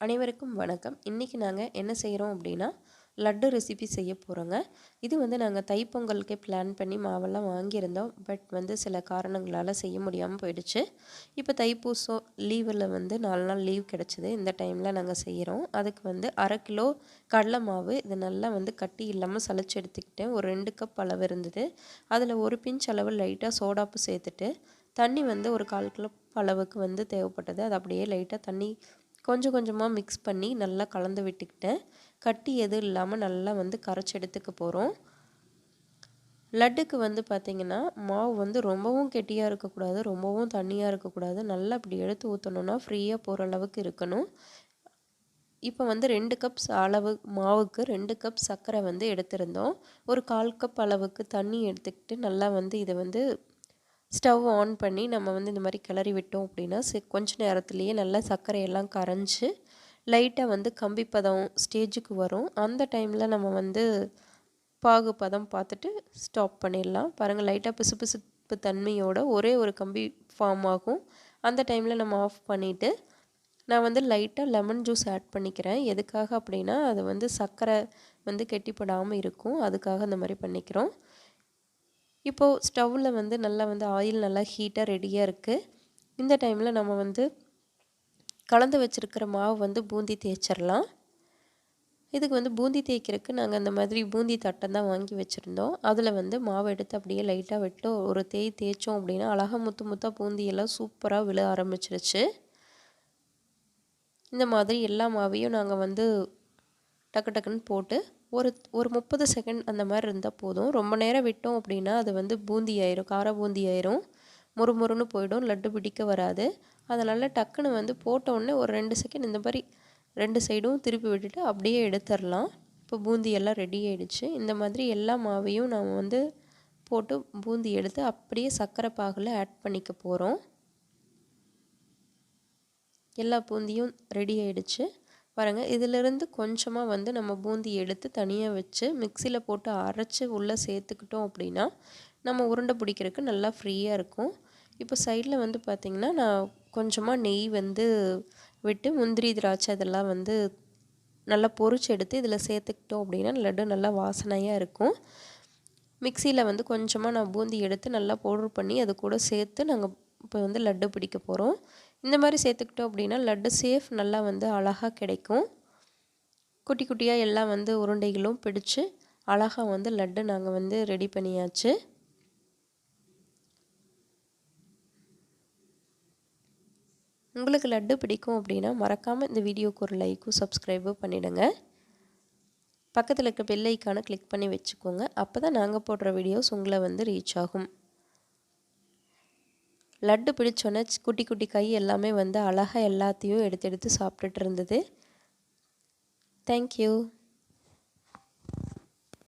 அனைவருக்கும் வணக்கம். இன்றைக்கி நாங்கள் என்ன செய்கிறோம் அப்படின்னா லட்டு ரெசிபி செய்ய போகிறோங்க இது வந்து நாங்கள் தைப்பொங்கலுக்கே பிளான் பண்ணி மாவெல்லாம் வாங்கியிருந்தோம். பட் வந்து சில காரணங்களால் செய்ய முடியாமல் போயிடுச்சு. இப்போ தைப்பூசம் லீவில் வந்து நாலு நாள் லீவ் கிடச்சிது. இந்த டைமில் நாங்கள் செய்கிறோம் அதுக்கு வந்து அரை கிலோ கடலை மாவு இது நல்லா வந்து கட்டி இல்லாமல் சளிச்சு எடுத்துக்கிட்டேன். ஒரு ரெண்டு கப் அளவு இருந்தது. அதில் ஒரு பிஞ்ச் அளவு லைட்டாக சோடாப்பு சேர்த்துட்டு தண்ணி வந்து ஒரு கால் கிலோ அளவுக்கு வந்து தேவைப்பட்டது. அது அப்படியே லைட்டாக தண்ணி கொஞ்சம் கொஞ்சமாக மிக்ஸ் பண்ணி நல்லா கலந்து விட்டுக்கிட்டேன். கட்டி எதுவும் இல்லாமல் நல்லா வந்து கரைச்சி எடுத்துக்க போகிறோம் லட்டுக்கு வந்து பார்த்திங்கன்னா மாவு வந்து ரொம்பவும் கெட்டியாக இருக்கக்கூடாது ரொம்பவும் தண்ணியாக இருக்கக்கூடாது. நல்லா அப்படி எடுத்து ஊற்றணுன்னா ஃப்ரீயாக போகிற அளவுக்கு இருக்கணும். இப்போ வந்து ரெண்டு கப் அளவு மாவுக்கு ரெண்டு கப் சர்க்கரை வந்து எடுத்திருந்தோம். ஒரு கால் கப் அளவுக்கு தண்ணி எடுத்துக்கிட்டு நல்லா வந்து இதை வந்து ஸ்டவ் ஆன் பண்ணி நம்ம வந்து இந்த மாதிரி கிளறி விட்டோம் அப்படின்னா கொஞ்ச நேரத்துலேயே நல்லா சர்க்கரையெல்லாம் கரைஞ்சி லைட்டாக வந்து கம்பி பதம் ஸ்டேஜுக்கு வரும். அந்த டைமில் நம்ம வந்து பாகு பதம் பார்த்துட்டு ஸ்டாப் பண்ணிடலாம். பாருங்கள் லைட்டாக பிசு பிசுப்பு தன்மையோட ஒரே ஒரு கம்பி ஃபார்ம் ஆகும். அந்த டைமில் நம்ம ஆஃப் பண்ணிவிட்டு நான் வந்து லைட்டாக லெமன் ஜூஸ் ஆட் பண்ணிக்கிறேன். எதுக்காக அப்படின்னா அது வந்து சர்க்கரை வந்து கெட்டிப்படாமல் இருக்கும். அதுக்காக அந்த மாதிரி பண்ணிக்கிறோம். இப்போது ஸ்டவ்வில் வந்து நல்லா வந்து ஆயில் நல்லா ஹீட்டாக ரெடியாக இருக்குது இந்த டைமில் நம்ம வந்து கலந்து வச்சுருக்கிற மாவு வந்து பூந்தி தேய்ச்சிடலாம் இதுக்கு வந்து பூந்தி தேய்க்கிறதுக்கு நாங்கள் அந்த மாதிரி பூந்தி தட்டை தான் வாங்கி வச்சுருந்தோம். அதில் வந்து மாவு எடுத்து அப்படியே லைட்டாக விட்டு ஒரு தேய் தேய்ச்சோம் அப்படின்னா அழகாக முத்து முத்தாக பூந்தியெல்லாம் சூப்பராக விழ ஆரம்பிச்சிருச்சு. இந்த மாதிரி எல்லா மாவையும் நாங்கள் வந்து டக்கு டக்குன்னு போட்டு ஒரு ஒரு முப்பது செகண்ட் அந்த மாதிரி இருந்தால் போதும். ரொம்ப நேரம் விட்டோம் அப்படின்னா அது வந்து பூந்தி ஆயிரும் கார பூந்தி ஆயிரும். முறுமுறுன்னு போயிடும் லட்டு பிடிக்க வராது. அதனால் டக்குன்னு வந்து போட்டோடனே ஒரு ரெண்டு செகண்ட் இந்த மாதிரி ரெண்டு சைடும் திருப்பி விட்டுட்டு அப்படியே எடுத்துடலாம். இப்போ பூந்தி எல்லாம் ரெடி ஆகிடுச்சு இந்த மாதிரி எல்லா மாவையும் நாம் வந்து போட்டு பூந்தி எடுத்து அப்படியே சர்க்கரை பாகில் ஆட் பண்ணிக்க போகிறோம் எல்லா பூந்தியும் ரெடி ஆகிடுச்சு பாருங்கள் இதிலிருந்து கொஞ்சமாக வந்து நம்ம பூந்தி எடுத்து தனியாக வச்சு மிக்சியில் போட்டு அரைச்சி உள்ளே சேர்த்துக்கிட்டோம் அப்படின்னா நம்ம உருண்டை பிடிக்கிறதுக்கு நல்லா ஃப்ரீயாக இருக்கும். இப்போ சைடில் வந்து பார்த்திங்கன்னா நான் கொஞ்சமாக நெய் வந்து விட்டு முந்திரி திராட்சை இதெல்லாம் வந்து நல்லா பொறிச்சு எடுத்து இதில் சேர்த்துக்கிட்டோம் அப்படின்னா லட்டு நல்லா வாசனையாக இருக்கும். மிக்சியில் வந்து கொஞ்சமாக நான் பூந்தி எடுத்து நல்லா பவுட்ரு பண்ணி அது கூட சேர்த்து நாங்கள் இப்போ வந்து லட்டு பிடிக்க போகிறோம் இந்த மாதிரி சேர்த்துக்கிட்டோம் அப்படின்னா லட்டு சேஃப் நல்லா வந்து அழகாக கிடைக்கும். குட்டி குட்டியாக எல்லாம் வந்து உருண்டைகளும் பிடிச்சி அழகாக வந்து லட்டு நாங்கள் வந்து ரெடி பண்ணியாச்சு. உங்களுக்கு லட்டு பிடிக்கும் அப்படின்னா மறக்காமல் இந்த வீடியோக்கு ஒரு லைக்கும் சப்ஸ்கிரைபும் பண்ணிவிடுங்க பக்கத்தில் இருக்க பெல் ஐக்கானை கிளிக் பண்ணி வச்சுக்கோங்க. அப்போ தான் நாங்கள் போடுற வீடியோஸ் உங்களை வந்து ரீச் ஆகும். லட்டு பிடிச்சோன்னே குட்டி குட்டி கை எல்லாமே வந்து அழகாக எல்லாத்தையும் எடுத்து எடுத்து சாப்பிட்டுட்டு இருந்தது. தேங்க்யூ